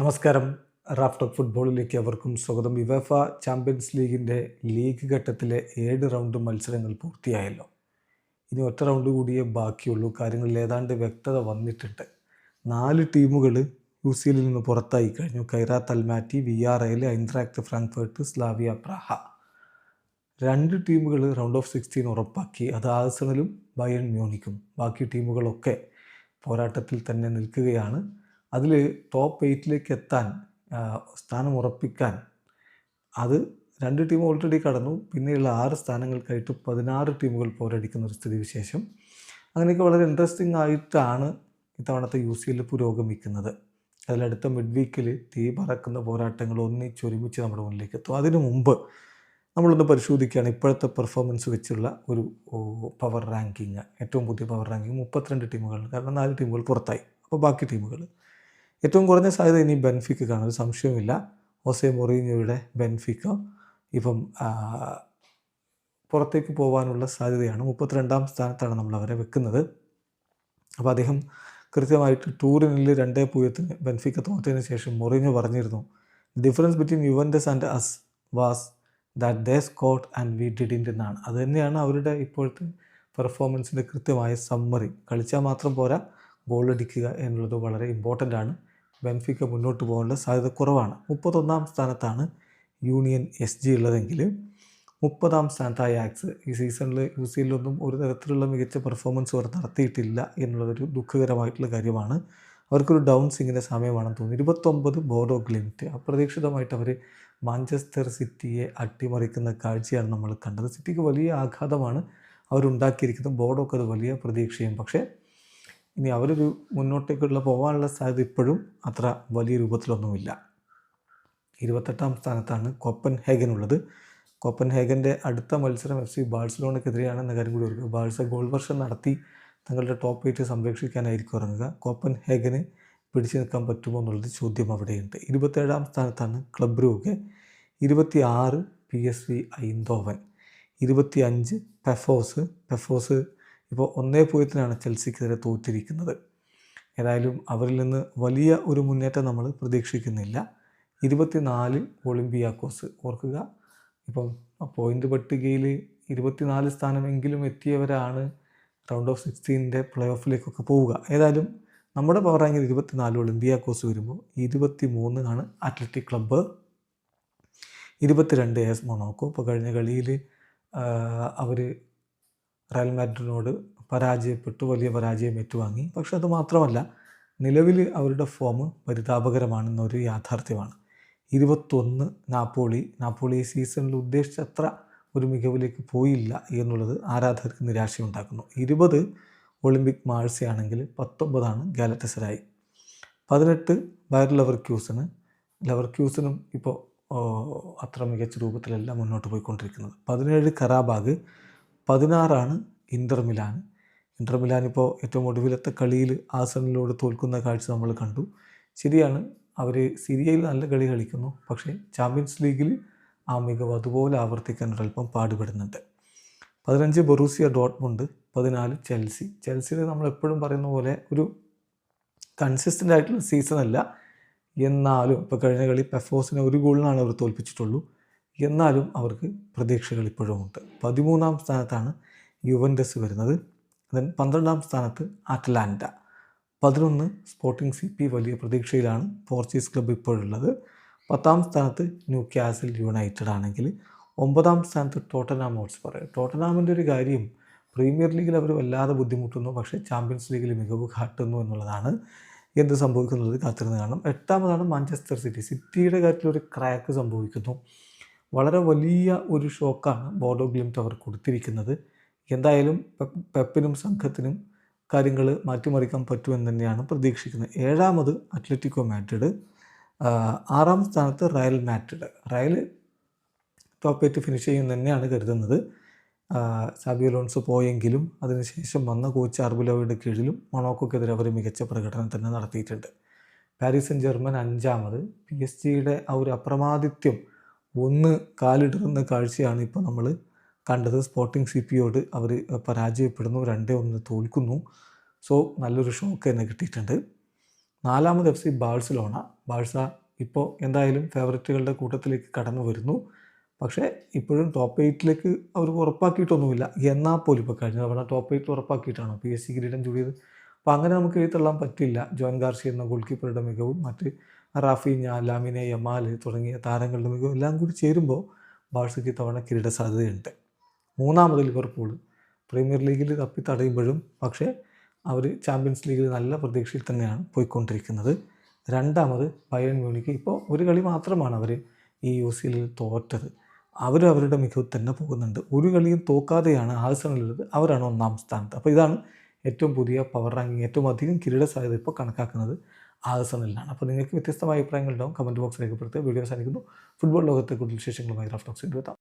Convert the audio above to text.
നമസ്കാരം. Raft of ഫുട്ബോളിലേക്ക് അവർക്കും സ്വാഗതം. യുവേഫ ചാമ്പ്യൻസ് ലീഗിന്റെ ലീഗ് ഘട്ടത്തിലെ ഏഴ് റൗണ്ട് മത്സരങ്ങൾ പൂർത്തിയായല്ലോ. ഇനി ഒറ്റ റൗണ്ട് കൂടിയേ ബാക്കിയുള്ളൂ. കാര്യങ്ങളിൽ ഏതാണ്ട് വ്യക്തത വന്നിട്ടുണ്ട്. നാല് ടീമുകൾ യു സി എല്ലിൽ നിന്ന് പുറത്തായി കഴിഞ്ഞു. കൈറ തൽമാറ്റി വി ആർ എൽ ഐൻട്രാക്ട് ഫ്രാങ്ക്ഫേർട്ട് സ്ലാവിയ പ്രാഹ. രണ്ട് ടീമുകൾ റൗണ്ട് ഓഫ് സിക്സ്റ്റീൻ ഉറപ്പാക്കി. അത് ആഴ്സണലും ബയൺ മ്യൂണിക്കും. ബാക്കി ടീമുകളൊക്കെ പോരാട്ടത്തിൽ തന്നെ നിൽക്കുകയാണ്. അതിൽ ടോപ്പ് എയ്റ്റിലേക്ക് എത്താൻ സ്ഥാനം ഉറപ്പിക്കാൻ അത് രണ്ട് ടീം ഓൾറെഡി കടന്നു. പിന്നെയുള്ള ആറ് സ്ഥാനങ്ങൾക്കായിട്ട് പതിനാറ് ടീമുകൾ പോരടിക്കുന്ന ഒരു സ്ഥിതിവിശേഷം. അങ്ങനെയൊക്കെ വളരെ ഇൻട്രസ്റ്റിംഗ് ആയിട്ടാണ് ഇത്തവണത്തെ യു സി എൽ പുരോഗമിക്കുന്നത്. അതിലടുത്ത മിഡ് വീക്കിൽ തീ പറക്കുന്ന പോരാട്ടങ്ങൾ ഒന്നിച്ചൊരുമിച്ച് നമ്മുടെ മുന്നിലേക്ക് എത്തും. അതിനു മുമ്പ് നമ്മളൊന്ന് പരിശോധിക്കുകയാണ് ഇപ്പോഴത്തെ പെർഫോമൻസ് വെച്ചുള്ള ഒരു പവർ റാങ്കിങ് ഏറ്റവും പുതിയ പവർ റാങ്കിങ് മുപ്പത്തിരണ്ട് ടീമുകൾ കാരണം നാല് ടീമുകൾ പുറത്തായി. അപ്പോൾ ബാക്കി ടീമുകൾ ഏറ്റവും കുറഞ്ഞ സാധ്യത ഇനി ബെൻഫിക്കാണ് ഒരു സംശയവുമില്ല. ഓസെ മൊറീനിയോയുടെ ബെൻഫിക്ക ഇപ്പം പുറത്തേക്ക് പോകാനുള്ള സാധ്യതയാണ്. മുപ്പത്തിരണ്ടാം സ്ഥാനത്താണ് നമ്മൾ അവരെ വെക്കുന്നത്. അപ്പോൾ അദ്ദേഹം കൃത്യമായിട്ട് ടൂറിനിൽ രണ്ടേ പൂജ്യത്തിന് ബെൻഫിക്ക തോറ്റതിന് ശേഷം മൊറീനിയോ പറഞ്ഞിരുന്നു difference between Juventus and us was that they scored and we didn't എന്നാണ്. അത് തന്നെയാണ് അവരുടെ ഇപ്പോഴത്തെ പെർഫോമൻസിന്റെ കൃത്യമായ സമ്മറി കളിച്ചാൽ മാത്രം പോരാ ഗോൾ അടിക്കുക എന്നുള്ളത് വളരെ ഇമ്പോർട്ടന്റ് ആണ്. ബെൻഫിക്ക മുന്നോട്ട് പോകാനുള്ള സാധ്യത കുറവാണ്. മുപ്പത്തൊന്നാം സ്ഥാനത്താണ് യൂണിയൻ എസ് ജി ഉള്ളതെങ്കിൽ മുപ്പതാം സ്ഥാനത്തായ ആക്സ് ഈ സീസണിൽ യു സി എല്ലൊന്നും ഒരു തരത്തിലുള്ള മികച്ച പെർഫോമൻസ് അവർ നടത്തിയിട്ടില്ല എന്നുള്ളതൊരു ദുഃഖകരമായിട്ടുള്ള കാര്യമാണ്. അവർക്കൊരു ഡൗൺ സിങ്ങിന്റെ സമയമാണെന്ന് തോന്നുന്നു. ഇരുപത്തൊമ്പത് ബോർഡോ ഗ്ലിമിറ്റ് അപ്രതീക്ഷിതമായിട്ട് അവർ മാഞ്ചസ്റ്റർ സിറ്റിയെ അട്ടിമറിക്കുന്ന കാഴ്ചയാണ് നമ്മൾ കണ്ടത്. സിറ്റിക്ക് വലിയ ആഘാതമാണ് അവരുണ്ടാക്കിയിരിക്കുന്നത്. ബോർഡോക്ക് അത് വലിയ പ്രതീക്ഷയും. പക്ഷേ ഇനി അവരൊരു മുന്നോട്ടേക്കുള്ള പോകാനുള്ള സാധ്യത ഇപ്പോഴും അത്ര വലിയ രൂപത്തിലൊന്നുമില്ല. ഇരുപത്തെട്ടാം സ്ഥാനത്താണ് കോപ്പൻ ഹേഗൻ ഉള്ളത് കോപ്പൻ ഹേഗന്റെ അടുത്ത മത്സരം എഫ് സി ബാഴ്സലോണക്കെതിരെയാണെന്ന കാര്യം കൂടി ഓർക്കുക. ബാഴ്സ ഗോൾ വർഷം നടത്തി തങ്ങളുടെ ടോപ്പ് എയ്റ്റ് സംരക്ഷിക്കാനായിരിക്കും ഇറങ്ങുക. കോപ്പൻ ഹേഗന് പിടിച്ചു നിൽക്കാൻ പറ്റുമോ എന്നുള്ളത് ചോദ്യം അവിടെയുണ്ട്. ഇരുപത്തേഴാം സ്ഥാനത്താണ് ക്ലബ് റൂഗെ ഇരുപത്തി ആറ് പി എസ് വി ഐന്തോവൻ. ഇരുപത്തി അഞ്ച് പെഫോസ്. പെഫോസ് ഇപ്പോൾ ഒന്നേ പൂജ്യത്തിനാണ് ചെൽസിക്കെതിരെ തോറ്റിരിക്കുന്നത്. ഏതായാലും അവരിൽ നിന്ന് വലിയ ഒരു മുന്നേറ്റം നമ്മൾ പ്രതീക്ഷിക്കുന്നില്ല. ഇരുപത്തിനാല് ഒളിമ്പിയാക്കോസ് ഓർക്കുക. ഇപ്പം പോയിന്റ് പട്ടികയിൽ ഇരുപത്തിനാല് സ്ഥാനമെങ്കിലും എത്തിയവരാണ് റൗണ്ട് ഓഫ് സിക്സ്റ്റീന്റെ പ്ലേ ഓഫിലേക്കൊക്കെ പോവുക. ഏതായാലും നമ്മുടെ പവർ റാങ്കിൽ ഇരുപത്തിനാല് ഒളിമ്പിയാക്കോസ് വരുമ്പോൾ ഇരുപത്തി മൂന്ന് ആണ് അത്ലറ്റിക് ക്ലബ്ബ് ഇരുപത്തിരണ്ട് എസ് മൊണോക്കോ. ഇപ്പോൾ കഴിഞ്ഞ കളിയിൽ അവർ റയൽ മാഡ്രിഡിനോട് പരാജയപ്പെട്ടു വലിയ പരാജയം ഏറ്റുവാങ്ങി. പക്ഷെ അത് മാത്രമല്ല നിലവിൽ അവരുടെ ഫോം പരിതാപകരമാണെന്നൊരു യാഥാർത്ഥ്യമാണ്. ഇരുപത്തൊന്ന് നാപ്പോളി നാപ്പോളി ഈ സീസണിൽ ഉദ്ദേശിച്ചത്ര ഒരു മികവിലേക്ക് പോയില്ല എന്നുള്ളത് ആരാധകർക്ക് നിരാശയുണ്ടാക്കുന്നു. ഇരുപത് ഒളിമ്പിക് മാഴ്സയാണെങ്കിൽ പത്തൊമ്പതാണ് ഗാലറ്റസരായി. പതിനെട്ട് ബയർ ലവർ ക്യൂസിന് ലവർ ക്യൂസിനും ഇപ്പോൾ അത്ര മികച്ച രൂപത്തിലല്ല മുന്നോട്ട് പോയിക്കൊണ്ടിരിക്കുന്നത്. പതിനേഴ് കറാബാഗ് പതിനാറാണ് ഇന്റർ മിലാൻ. ഇന്റർ മിലാൻ ഇപ്പോൾ ഏറ്റവും ഒടുവിലത്തെ കളിയിൽ ആസണിലോട് തോൽക്കുന്ന കാഴ്ച നമ്മൾ കണ്ടു. ശരിയാണ് അവർ സിരിയയിൽ നല്ല കളി കളിക്കുന്നു. പക്ഷേ ചാമ്പ്യൻസ് ലീഗിൽ ആ മികവ് അതുപോലെ ആവർത്തിക്കാൻ ഒരല്പം പാടുപെടുന്നുണ്ട്. പതിനഞ്ച് ബൊറൂസിയ ഡോട്ട്മുണ്ട് പതിനാല് ചെൽസി. ചെൽസിയിൽ നമ്മൾ എപ്പോഴും പറയുന്ന പോലെ ഒരു കൺസിസ്റ്റന്റ് ആയിട്ടുള്ള സീസൺ അല്ല. എന്നാലും ഇപ്പോൾ കഴിഞ്ഞ കളി പെഫോസിനെ ഒരു ഗോളിനാണ് അവർ തോൽപ്പിച്ചിട്ടുള്ളൂ. എന്നാലും അവർക്ക് പ്രതീക്ഷകൾ ഇപ്പോഴുമുണ്ട് പതിമൂന്നാം സ്ഥാനത്താണ് യുവൻഡസ് വരുന്നത്. ദെൻ പന്ത്രണ്ടാം സ്ഥാനത്ത് അറ്റ്ലാന്റ. പതിനൊന്ന് സ്പോർട്ടിംഗ് സി പി വലിയ പ്രതീക്ഷയിലാണ് പോർച്ചുഗീസ് ക്ലബ്ബ് ഇപ്പോഴുള്ളത്. പത്താം സ്ഥാനത്ത് ന്യൂ ക്യാസിൽ യുണൈറ്റഡ് ആണെങ്കിൽ ഒമ്പതാം സ്ഥാനത്ത് ടോട്ടനാം ഹോട്ട്സ്പർ ടോട്ടനാമിന്റെ ഒരു കാര്യം പ്രീമിയർ ലീഗിൽ അവർ വല്ലാതെ ബുദ്ധിമുട്ടുന്നു പക്ഷേ ചാമ്പ്യൻസ് ലീഗിൽ മികവ് കാട്ടുന്നു എന്നുള്ളതാണ് എന്ത് സംഭവിക്കുന്നത് കാത്തിരുന്ന് കാണണം. എട്ടാമതാണ് മാഞ്ചസ്റ്റർ സിറ്റി. സിറ്റിയുടെ കാര്യത്തിൽ ഒരു ക്രാക്ക് സംഭവിക്കുന്നു. വളരെ വലിയ ഒരു ഷോക്കാണ് ബോർഡോ ഗ്ലിംറ്റ് അവർ കൊടുത്തിരിക്കുന്നത്. എന്തായാലും പെപ്- പെപ്പിനും സംഘത്തിനും കാര്യങ്ങൾ മാറ്റിമറിക്കാൻ പറ്റുമെന്ന് തന്നെയാണ് പ്രതീക്ഷിക്കുന്നത്. ഏഴാമത് അത്ലറ്റിക്കോ മാഡ്രിഡ്. ആറാം സ്ഥാനത്ത് Real Madrid. Real top eight finish ചെയ്യുമെന്ന് തന്നെയാണ് കരുതുന്നത്. സാബി അലോൺസ് പോയെങ്കിലും അതിനുശേഷം വന്ന കോച്ച് അർബുലോയുടെ കീഴിലും മൊണോക്കോക്കെതിരെ അവർ മികച്ച പ്രകടനം തന്നെ നടത്തിയിട്ടുണ്ട്. പാരീസ് സെൻ ജർമ്മൻ അഞ്ചാമത്. പി എസ് ജിയുടെ ആ ഒരു അപ്രമാദിത്യം ഒന്ന് കാലിടുന്ന കാഴ്ചയാണ് ഇപ്പോൾ നമ്മൾ കണ്ടത്. സ്പോർട്ടിംഗ് സി പിയോട് അവർ പരാജയപ്പെടുന്നു. രണ്ടേ ഒന്ന് തോൽക്കുന്നു. സോ നല്ലൊരു ഷോക്ക് തന്നെ കിട്ടിയിട്ടുണ്ട്. നാലാമത് എഫ് സി ബാഴ്സലോണ ബാഴ്സ ഇപ്പോൾ എന്തായാലും ഫേവററ്റുകളുടെ കൂട്ടത്തിലേക്ക് കടന്നു വരുന്നു. പക്ഷേ ഇപ്പോഴും ടോപ്പ് എയ്റ്റിലേക്ക് അവർ ഉറപ്പാക്കിയിട്ടൊന്നുമില്ല. എന്നാൽ പോലും ഇപ്പോൾ കഴിഞ്ഞ തവണ ടോപ്പ് എയ്റ്റ് ഉറപ്പാക്കിയിട്ടാണ് പി എസ് സി കിരീടം ചൂടിയത്? അപ്പോൾ അങ്ങനെ നമുക്ക് എഴുത്തള്ളാൻ പറ്റില്ല. ജോൻ ഗാർസി എന്ന ഗോൾ കീപ്പറുടെ മികവും മറ്റ് റാഫീഞ്ഞ ലാമിനെ യമാൽ തുടങ്ങിയ താരങ്ങളുടെ മികവ് എല്ലാം കൂടി ചേരുമ്പോൾ ബാഴ്സയ്ക്ക് തവണ കിരീട സാധ്യതയുണ്ട്. മൂന്നാമത് ലിവർപൂൾ. പ്രീമിയർ ലീഗിൽ തപ്പി തടയുമ്പോഴും പക്ഷേ അവർ ചാമ്പ്യൻസ് ലീഗിൽ നല്ല പ്രതീക്ഷയിൽ തന്നെയാണ് പോയിക്കൊണ്ടിരിക്കുന്നത്. രണ്ടാമത് ബയൺ മ്യൂണിക്ക്. ഇപ്പോൾ ഒരു കളി മാത്രമാണ് അവർ ഈ യു സി എല്ലിൽ തോറ്റത്. അവർ അവരുടെ മികവ് തന്നെ പോകുന്നുണ്ട്. ഒരു കളിയും തോക്കാതെയാണ് ആഴ്സണലുള്ളത് അവരാണ് ഒന്നാം സ്ഥാനത്ത്. അപ്പോൾ ഇതാണ് ഏറ്റവും പുതിയ പവർ റാങ്കിങ് ഏറ്റവും അധികം കിരീട സാധ്യത ഇപ്പോൾ കണക്കാക്കുന്നത്. ആഴ്സണലിലാണ് അപ്പോൾ നിങ്ങൾക്ക് വ്യത്യസ്തമായ അഭിപ്രായങ്ങളുണ്ടാവും. കമന്റ് ബോക്സ് രേഖപ്പെടുത്തുക. വീഡിയോ അവസാനിക്കുന്നു. ഫുട്ബോൾ ലോകത്തെ കൂടുതൽ വിശേഷങ്ങളുമായി റഫ് ടോക്സ് എത്താം.